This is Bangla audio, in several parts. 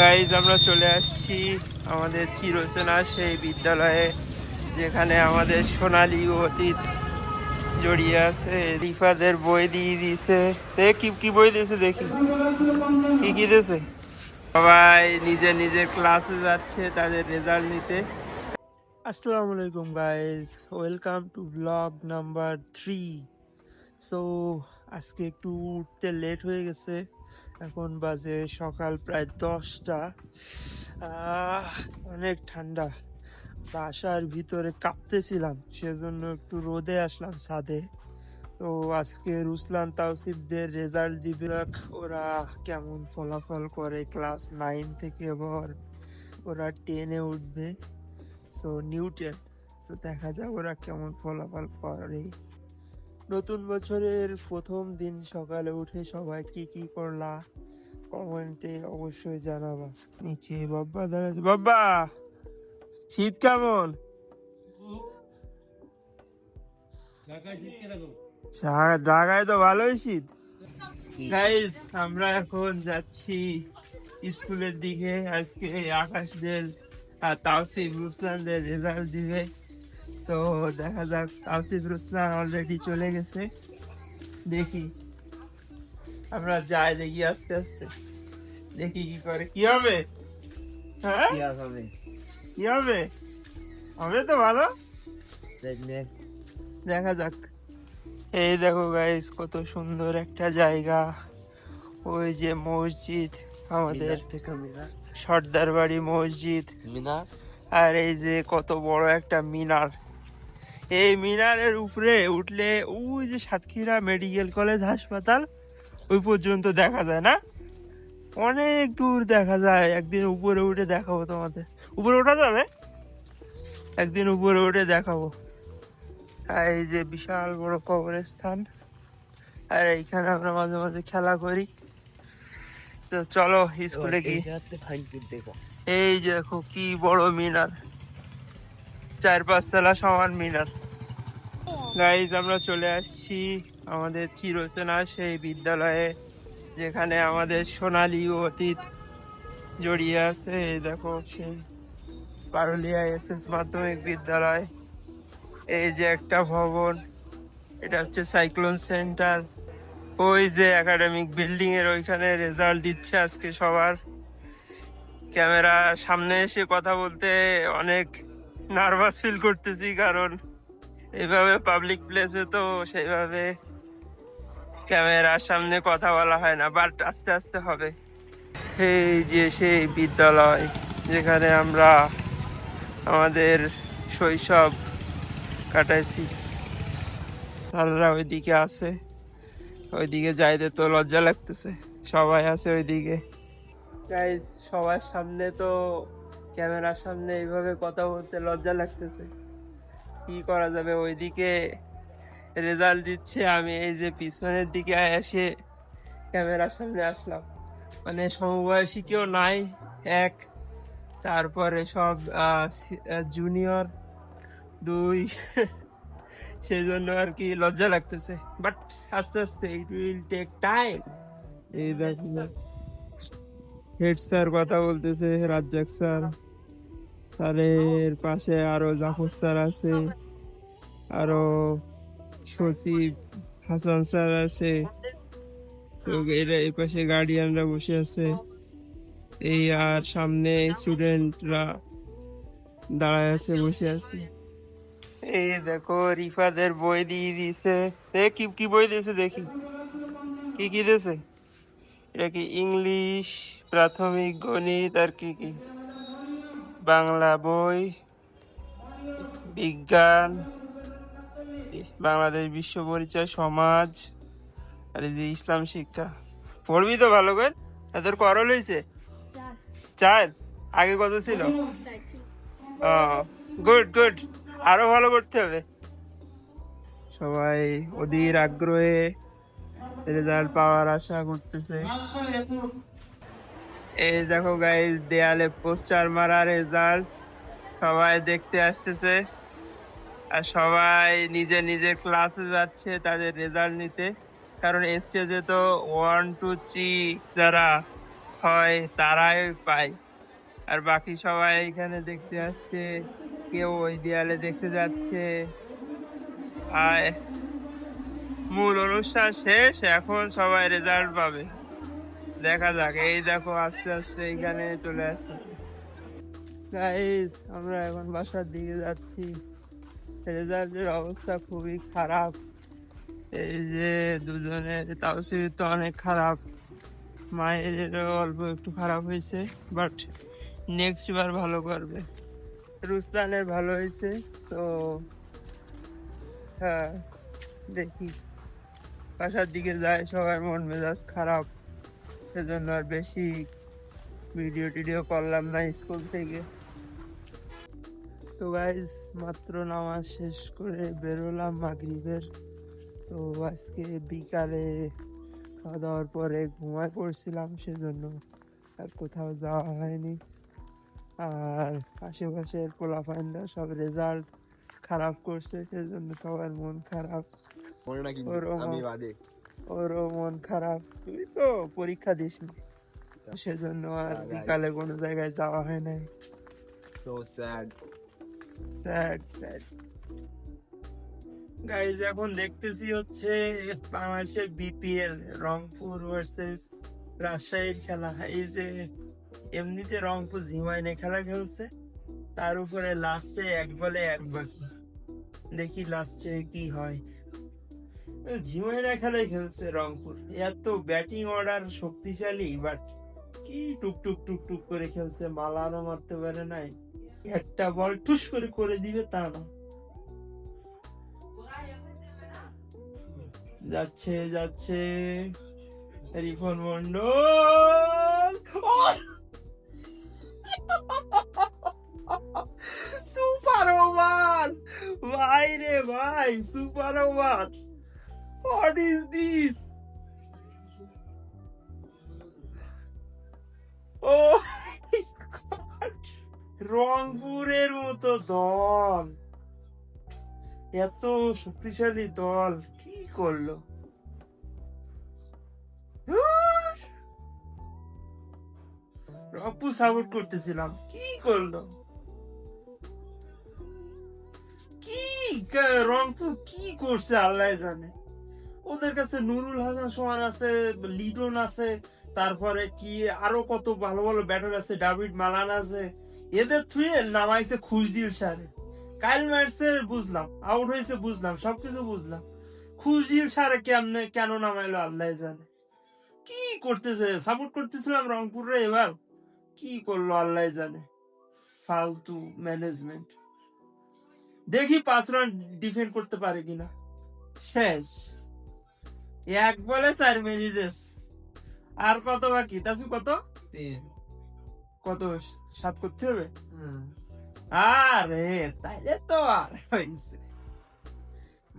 গাইজ আমরা চলে আসছি আমাদের চিরসেনা সেই বিদ্যালয়ে, যেখানে আমাদের সোনালী অতীত জড়িয়ে আছে। রিফাদের বই দিয়ে দিয়েছে। কি কি বই দিয়েছে দেখি। কি কি দিয়েছে? সবাই নিজের নিজের ক্লাসে যাচ্ছে তাদের রেজাল্ট নিতে। আসসালামু আলাইকুম guys welcome to blog number three so আজকে একটু উঠতে লেট হয়ে গেছে। এখন বাজে সকাল প্রায় দশটা। অনেক ঠান্ডা। বাসার ভিতরে কাঁপতেছিলাম, সেজন্য একটু রোদে আসলাম ছাদে। তো আজকে রুসলান তাওসিফদের রেজাল্ট দিবে। ওরা কেমন ফলাফল করে ক্লাস নাইন থেকে এবার ওরা টেনে উঠবে। সো নিউ টেন সো দেখা যাক ওরা কেমন ফলাফল করে। নতুন বছরের প্রথম দিন সকালে উঠে সবাই কি কি করলা? কমেন্টে অবশ্যই জানাবা। নিচে বাব্বা দাঁড়াচ্ছে। বাব্বা, শীত কেমন? ঢাকায় তো ভালোই শীত। গাইস আমরা এখন যাচ্ছি স্কুলের দিকে। আজকে আকাশদের আর তাওসিফ রুসলানদের রেজাল্ট দিবে। তো দেখা যাক তাওসিফ রুসলান অলরেডি চলে গেছে। দেখি। আমরা যাই দেখি আস্তে আস্তে। দেখি কি করে। কি হবে? হ্যাঁ? কি হবে? হবে? তো ভালো। দেখা যাক। এই দেখো গাইস কত সুন্দর একটা জায়গা। ওই যে মসজিদ আমাদের। সর্দার বাড়ি মসজিদ। মিনার? আর এই যে কত বড় একটা মিনার। এই মিনারের উপরে উঠলে ওই যে সাতক্ষীরা মেডিকেল কলেজ হাসপাতাল ওই পর্যন্ত দেখা যায় না? অনেক দূর দেখা যায়। একদিন উপরে উঠে দেখাবো তোমাদের। উপরে ওঠা যাবে? একদিন উপরে উঠে দেখাবো। এই যে বিশাল বড় কবরস্থান। আর এইখানে আমরা মাঝে মাঝে খেলা করি। তো চলো স্কুলে কি এই যে দেখো কি বড় মিনার। চার পাঁচতলা সমান মিনার। গাইজ আমরা চলে আসছি আমাদের চিরসেনা সেই বিদ্যালয়ে, যেখানে আমাদের সোনালী অতীত জড়িয়ে আছে। দেখো সেই পারুলিয়া এস এস মাধ্যমিক বিদ্যালয়। এই যে একটা ভবন, এটা হচ্ছে সাইক্লোন সেন্টার। ওই যে একাডেমিক বিল্ডিং এর ওইখানে রেজাল্ট দিচ্ছে আজকে সবার। ক্যামেরা সামনে এসে কথা বলতে অনেক নার্ভাস ফিল করতেছি কারণ এইভাবে পাবলিক প্লেসে তো সেইভাবে ক্যামেরার সামনে কথা বলা হয় না বাট আস্তে আস্তে হবে। এই যে সেই বিদ্যালয়, যেখানে আমরা আমাদের শৈশব কাটাইছি। তারা ওইদিকে আছে, ওইদিকে যাইতে তো লজ্জা লাগতেছে, সবাই আছে ওইদিকে। সবার সামনে তো ক্যামেরার সামনে এইভাবে কথা বলতে লজ্জা লাগতেছে। কি করা যাবে? ওইদিকে রেজাল্ট দিচ্ছে আমি। এই যে পিছনের দিকে এসে ক্যামেরার সামনে আসলাম। মানে সমবয়সী কেউ নাই, এক। তারপরে সব জুনিয়র দুই। সেই জন্য আর কি লজ্জা লাগতেছে। বাট আস্তে আস্তে ইট উইল টেক টাইম এই দেখো হেড স্যার কথা বলতেছে, রাজ্জাক স্যার স্যারের পাশে আরও জাফর স্যার আছে, আরও সচিব হাসান স্যার আছে। তো এরা এই পাশে গার্ডিয়ানরা বসে আছে। এই আর সামনে স্টুডেন্টরা দাঁড়ায় আছে, বসে আছে। এই দেখো, রিফাদের বই দিয়ে দিয়েছে। দেখ কি বই দিয়েছে দেখি? কি কি দিয়েছে? এটা কি ইংলিশ প্রাথমিক, গণিত, আর কি কি? বাংলা বই বিজ্ঞান বাংলাদেশ বিশ্ব পরিচয় সমাজ আর এই যে ইসলাম শিক্ষা। পড়বি তো ভালো করে। তোর করল হয়েছে চার। আগে কত ছিল? Good good. আরও ভালো করতে হবে। সবাই অধীর আগ্রহে রেজাল্ট পাওয়ার আশা করতেছে। এই দেখো গাইজ দেয়ালে পোস্টার মারা রেজাল্ট সবাই দেখতে আসতেছে। আর সবাই নিজে নিজের ক্লাসে যাচ্ছে তাদের রেজাল্ট নিতে। কারণ স্টেজে তো ওয়ান টু থ্রি যারা হয় তারাই পায়। আর বাকি সবাই এখানে দেখতে আসছে। কেউ ওই দেয়ালে দেখতে যাচ্ছে। আর মূল অনুষ্ঠান শেষ, এখন সবাই রেজাল্ট পাবে। দেখা যাক, এই দেখো আস্তে আস্তে এখানে চলে আসছে। গাইস আমরা এখন বাসার দিকে যাচ্ছি। রেজাল্টের অবস্থা খুবই খারাপ। এই যে দুজনের তাওসির তো অনেক খারাপ। মায়েরও অল্প একটু খারাপ হয়েছে বাট নেক্সট বার ভালো করবে। রুস্তানের ভালো হয়েছে তো হ্যাঁ দেখি। বাসার দিকে যায়, সবার মন মেজাজ খারাপ। সেজন্য আর বেশি ভিডিও টিডিও করলাম না স্কুল থেকে। তো গাইজ মাত্র নামাজ শেষ করে বেরোলাম মাগরিবের। তো আজকে বিকালে খাওয়া দাওয়ার পরে ঘুমায় পড়ছিলাম সেজন্য আর কোথাও যাওয়া হয়নি। আর আশেপাশের পোলাফাইনরা সব রেজাল্ট খারাপ করছে সেজন্য সবার মন খারাপ। নাকি ওরও মন- খারাপ। তুই তো পরীক্ষা দিসনি। সেজন্য আর বিকালে কোনো জায়গায় যাওয়া হয় নাই। So sad sad sad guys এখন দেখতেছি হচ্ছে বাংলাদেশের বিপিএল রংপুর ভার্সেস রাজশাহীর খেলা। এই যে এমনিতে রংপুর ঝিমাইনে খেলা খেলছে তার উপরে লাস্টে এক বলে এক বাকি। দেখি লাস্টে কি হয়। ঝিমাইনা খেলাই খেলছে রংপুর। এত ব্যাটিং অর্ডার শক্তিশালী বাট কি টুক টুক টুক টুক করে খেলছে, মালানো মারতে পারে নাই। একটা বল টুস করে করে দিবে তা না। যাচ্ছে যাচ্ছে। Rifon Mondal super over! ভাই রে ভাই, super over! What is this ও রংপুরের মতো দল। এত শক্তিশালী দল। কি করল? রংপুর সাপোর্ট করতেছিলাম। কি করল? কি রংপুর কি করছে আল্লাহ জানে। ওদের কাছে নুরুল হাসান সোহান আছে, লিটন আছে, তারপরে কি আরও কত ভালো ভালো ব্যাটার আছে ডাভিড মালান আছে। এদের থুয়ে নামাইছে খুশদিল সারে কাইল ম্যাটসে বুঝলাম আউট হয়েছে বুঝলাম, সবকিছু বুঝলাম। খুশদিল সারে কেমনে, কেন নামাইলো আল্লাহ জানে। কি করতেছে সাপোর্ট করতেছিলাম রংপুরে এবার। কি করল আল্লাহ জানে। ফালতু ম্যানেজমেন্ট দেখি পাঁচ রান ডিফেন্ড করতে পারে কিনা। শেষ। এক বলে চার মিনিট আর কত বাকি? তাছু কত? তিন। কত? সাত করতে হবে? আরে তাইলে তো আর হইছে।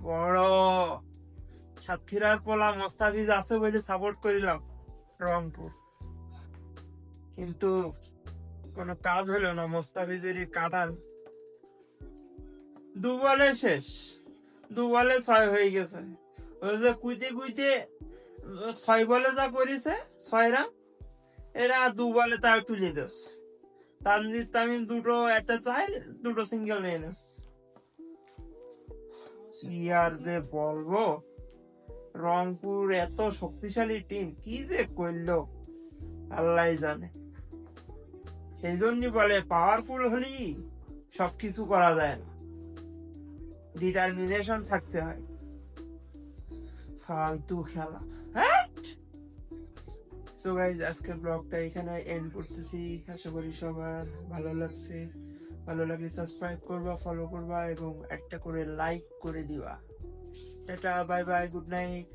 বড়। সাতক্ষীরার পোলা মোস্তাফিজ আছে বলে সাপোর্ট করিলাম রংপুর। কিন্তু কোনো কাজ হলো না মোস্তাফিজেরই কাটাল। দু বলে শেষ। দু বলে ছয় হয়ে গেছে। ওই যে কুইতে কুইতে, ছয় বলে যা করেছে, ছয় রান, এরা দু বলে তার তুলে দেস। তানজিদ তামিম দুটো একটা চাই, দুটো সিঙ্গেল নিয়ে নেস। কি আর যে বলব? রংপুর এত শক্তিশালী টিম কি যে করল? আল্লাহ জানে। সেই জন্যই বলে পাওয়ারফুল হলেই সবকিছু করা যায় না। ডিটারমিনেশন থাকতে হয়। ফালতু খেলা। হ্যাঁ? সো গাইজ আজকের ব্লগটা এখানে এন্ড করতেছি। আশা করি সবার ভালো লাগছে। ভালো লাগলে সাবস্ক্রাইব করবা ফলো করবা এবং একটা করে লাইক করে দিবা। Tata bye bye good night